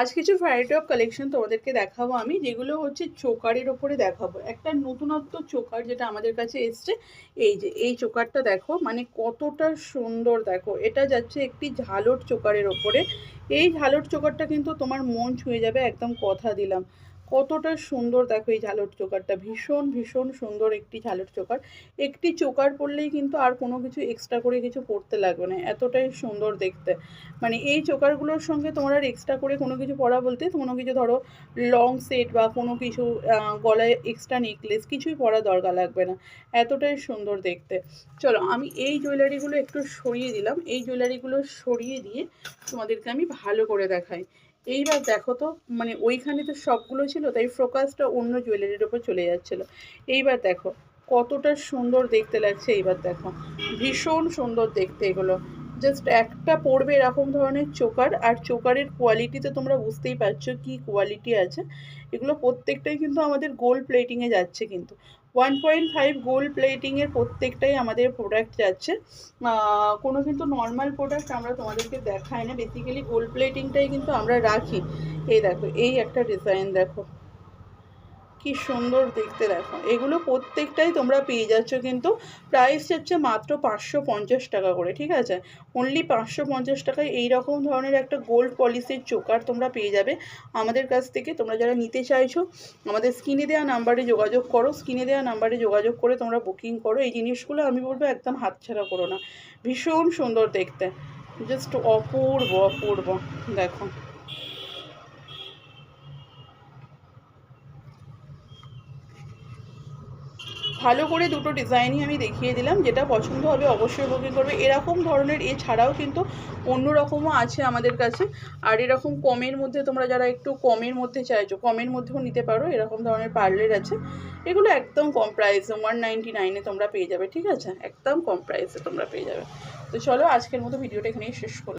আজ কিছু variety of collection তোমাদেরকে দেখাবো আমি, যেগুলো হচ্ছে চোকারের ওপরে দেখাবো। একটা নতুনত্ব চোকার যেটা আমাদের কাছে এসছে, এই যে, এই চোকারটা দেখো মানে কতটা সুন্দর দেখো। এটা যাচ্ছে একটি ঝালট চোকারের ওপরে। এই ঝালট চোকারটা কিন্তু তোমার মন ছুঁয়ে যাবে, একদম কথা দিলাম। কতটা সুন্দর দেখো এই ঝালট চোকারটা। ভীষণ ভীষণ সুন্দর একটি ঝালট চোকার। একটি চোকার পরলেই কিন্তু আর কোনো কিছু এক্সট্রা করে কিছু পরতে লাগবে না। এতটাই সুন্দর দেখতে। মানে এই চোকারগুলোর সঙ্গে তোমার আর এক্সট্রা করে কোনো কিছু পরা বলতে কোনো কিছু ধরো লং সেট বা কোনো কিছু গলায় এক্সট্রা নেকলেস কিছুই পরা দরকার লাগবে না। এতটাই সুন্দর দেখতে। চলো আমি এই জুয়েলারিগুলো একটু সরিয়ে দিলাম। এই জুয়েলারিগুলো সরিয়ে দিয়ে তোমাদেরকে আমি ভালো করে দেখাই। এইবার দেখো তো মানে ওইখানে তো সবগুলো ছিল, তাই ফোকাসটা অন্য জুয়েলারির ওপর চলে যাচ্ছিল। এইবার দেখো, কতটা সুন্দর দেখতে লাগছে, এইবার দেখো। ভীষণ সুন্দর দেখতে এগুলো। জাস্ট একটা পড়বে এরকম ধরনের চোকার, আর চোকারের কোয়ালিটি তো তোমরা বুঝতেই পারছ কি কোয়ালিটি আছে। এগুলো প্রত্যেকটাই কিন্তু আমাদের গোল্ড প্লেটিংয়ে যাচ্ছে কিন্তু। ওয়ান পয়েন্ট ফাইভ গোল্ড প্লেটিংয়ের প্রত্যেকটাই আমাদের প্রোডাক্ট যাচ্ছে। কোনো কিন্তু নর্মাল প্রোডাক্ট আমরা তোমাদেরকে দেখাই না। বেসিক্যালি গোল্ড প্লেটিংটাই কিন্তু আমরা রাখি। এই দেখো, এই একটা ডিজাইন দেখো। কি সুন্দর দেখতে দেখো। এগুলো প্রত্যেকটাই তোমরা পেয়ে যাচ্ছ, কিন্তু প্রাইস হচ্ছে মাত্র পাঁচশো পঞ্চাশ টাকা করে, ঠিক আছে? অনলি পাঁচশো পঞ্চাশ টাকায় এই রকম ধরনের একটা গোল্ড পলিসির চোকার তোমরা পেয়ে যাবে। আমাদের কাছ থেকে তোমরা যারা নিতে চাইছো, আমাদের স্ক্রিনে দেওয়া নাম্বারে যোগাযোগ করো স্ক্রিনে দেওয়া নাম্বারে যোগাযোগ করে তোমরা বুকিং করো। এই জিনিসগুলো আমি বলব একদম হাতছাড়া করো না। ভীষণ সুন্দর দেখতে। জাস্ট অপূর্ব অপূর্ব। দেখো। ভালো করে দুটো ডিজাইনই আমি দেখিয়ে দিলাম, যেটা পছন্দ হবে অবশ্যই বুকিং করবে। এরকম ধরনের, এছাড়াও কিন্তু অন্য রকমও আছে আমাদের কাছে। আর এরকম কমের মধ্যে তোমরা যারা একটু কমের মধ্যে চাইছো, কমের মধ্যেও নিতে পারো, এরকম ধরনের পার্লের আছে। এগুলো একদম কম প্রাইসে ওয়ান নাইনটি নাইনে তোমরা পেয়ে যাবে, ঠিক আছে? একদম কম প্রাইসে তোমরা পেয়ে যাবে। তো চলো, আজকের মতো ভিডিওটা এখানেই শেষ করলাম।